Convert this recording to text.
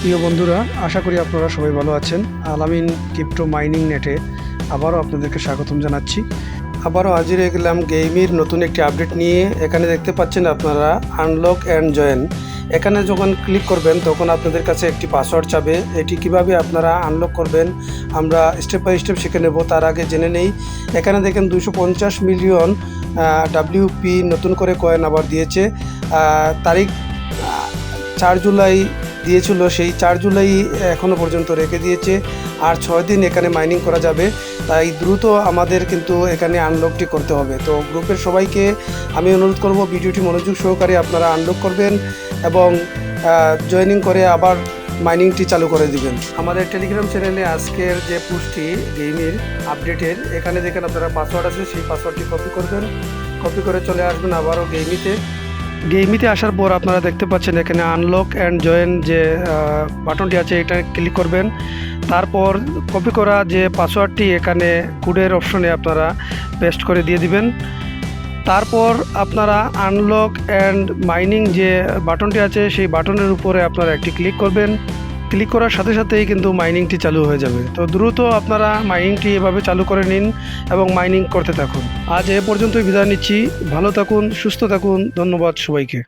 প্রিয় বন্ধুরা, আশা করি আপনারা সবাই ভালো আছেন। আলামিন ক্রিপ্টো মাইনিং নেটে আবারও আপনাদেরকে স্বাগতম জানাচ্ছি। আবারও হাজির হয়ে গেলাম গেমির নতুন একটি আপডেট নিয়ে। এখানে দেখতে পাচ্ছেন আপনারা আনলক অ্যান্ড জয়েন। এখানে যখন ক্লিক করবেন, তখন আপনাদের কাছে একটি পাসওয়ার্ড চাবে। এটি কীভাবে আপনারা আনলক করবেন, আমরা স্টেপ বাই স্টেপ শিখে নেব, তার আগে জেনে নেই। এখানে দেখেন দুশো মিলিয়ন ডাব্লিউপি নতুন করে কয়েন আবার দিয়েছে। তারিখ চার জুলাই দিয়েছিল, সেই চার জুলাই এখনও পর্যন্ত রেখে দিয়েছে। আর ছয় দিন এখানে মাইনিং করা যাবে। তাই দ্রুত আমাদের কিন্তু এখানে আনলকটি করতে হবে। তো গ্রুপের সবাইকে আমি অনুরোধ করব, ভিডিওটি মনোযোগ সহকারে আপনারা আনলক করবেন এবং জয়েনিং করে আবার মাইনিংটি চালু করে দিবেন। আমাদের টেলিগ্রাম চ্যানেলে আজকের যে পুষ্টি গেমের আপডেটের এখানে দেখেন আপনারা পাসওয়ার্ড আছে, সেই পাসওয়ার্ডটি কপি করবেন। কপি করে চলে আসবেন আবারও গেমিতে গেমিতে আসার পর আপনারা দেখতে পাচ্ছেন এখানে আনলক অ্যান্ড জয়েন যে বাটনটি আছে, এটা ক্লিক করবেন। তারপর কপি করা যে পাসওয়ার্ডটি এখানে কোডের অপশনে আপনারা পেস্ট করে দিয়ে দিবেন। তারপর আপনারা আনলক অ্যান্ড মাইনিং যে বাটনটি আছে, সেই বাটনের উপরে আপনারা একটি ক্লিক করবেন। ক্লিক করার সাথে সাথেই কিন্তু মাইনিংটি চালু হয়ে যাবে। তো দ্রুত আপনারা মাইনিংটি এভাবে চালু করে নিন এবং মাইনিং করতে থাকুন। আজ এ পর্যন্তই বিদায় নিচ্ছি। ভালো থাকুন, সুস্থ থাকুন। ধন্যবাদ সবাইকে।